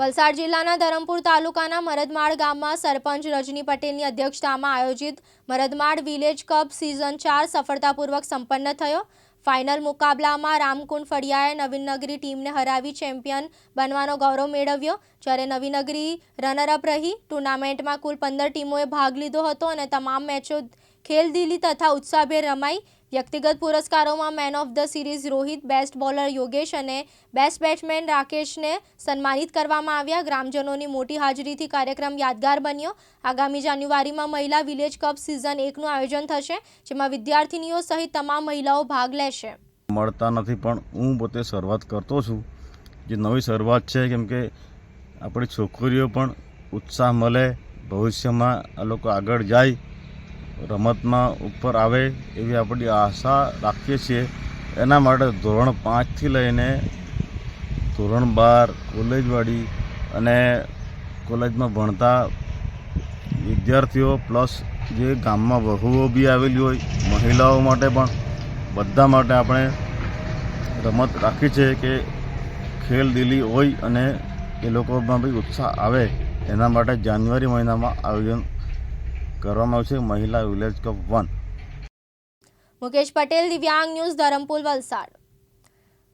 વલસાડ જિલ્લાના ધરમપુર તાલુકાના મરદમાળ ગામમાં સરપંચ રજની પટેલની અધ્યક્ષતામાં આયોજિત મરદમાળ વિલેજ કપ સિઝન ચાર સફળતાપૂર્વક સંપન્ન થયો. ફાઇનલ મુકાબલામાં રામકુંડ ફળિયાએ નવીનગરી ટીમને હરાવી ચેમ્પિયન બનવાનો ગૌરવ મેળવ્યો. જ્યારે નવીનગરી રનરઅપ રહી, ટુર્નામેન્ટમાં કુલ પંદર ટીમોએ ભાગ લીધો હતો અને તમામ મેચો ખેલદિલી તથા ઉત્સાહભેર રમાઈ. વ્યક્તિગત પુરસ્કારોમાં man of the series Rohit best bowler Yogesh અને બેસ્ટ બેટ્સમેન રાકેશને સન્માનિત કરવામાં આવ્યા. ગ્રામજનોની મોટી હાજરીથી કાર્યક્રમ યાદગાર બન્યો. આગામી જાન્યુઆરીમાં મહિલા વિલેજ કપ સિઝન એકનું આયોજન થશે, જેમાં વિદ્યાર્થિનીઓ સહિત તમામ મહિલાઓ ભાગ લેશે. મળતા નથી, પણ હું પોતે શરૂઆત કરતો છું. જે નવી શરૂઆત છે, કેમ કે આપણી છોકરીઓ પણ ઉત્સાહ મળે, ભવિષ્યમાં આ લોકો આગળ જાય. રમતમાં ઉપર આવે એવી આપણી આશા રાખીએ છીએ. એના માટે ધોરણ પાંચથી લઈને ધોરણ બાર કોલેજવાળી અને કોલેજમાં ભણતા વિદ્યાર્થીઓ પ્લસ જે ગામમાં વહુઓ બી આવેલી હોય, મહિલાઓ માટે પણ બધા માટે આપણે રમત રાખી છે કે ખેલદિલી હોય અને એ લોકોમાં બી ઉત્સાહ આવે. એના માટે જાન્યુઆરી મહિનામાં આયોજન કરવામાં આવશે મહિલા village cup one. Mukesh Patel Divyang news Dharampur Valsad.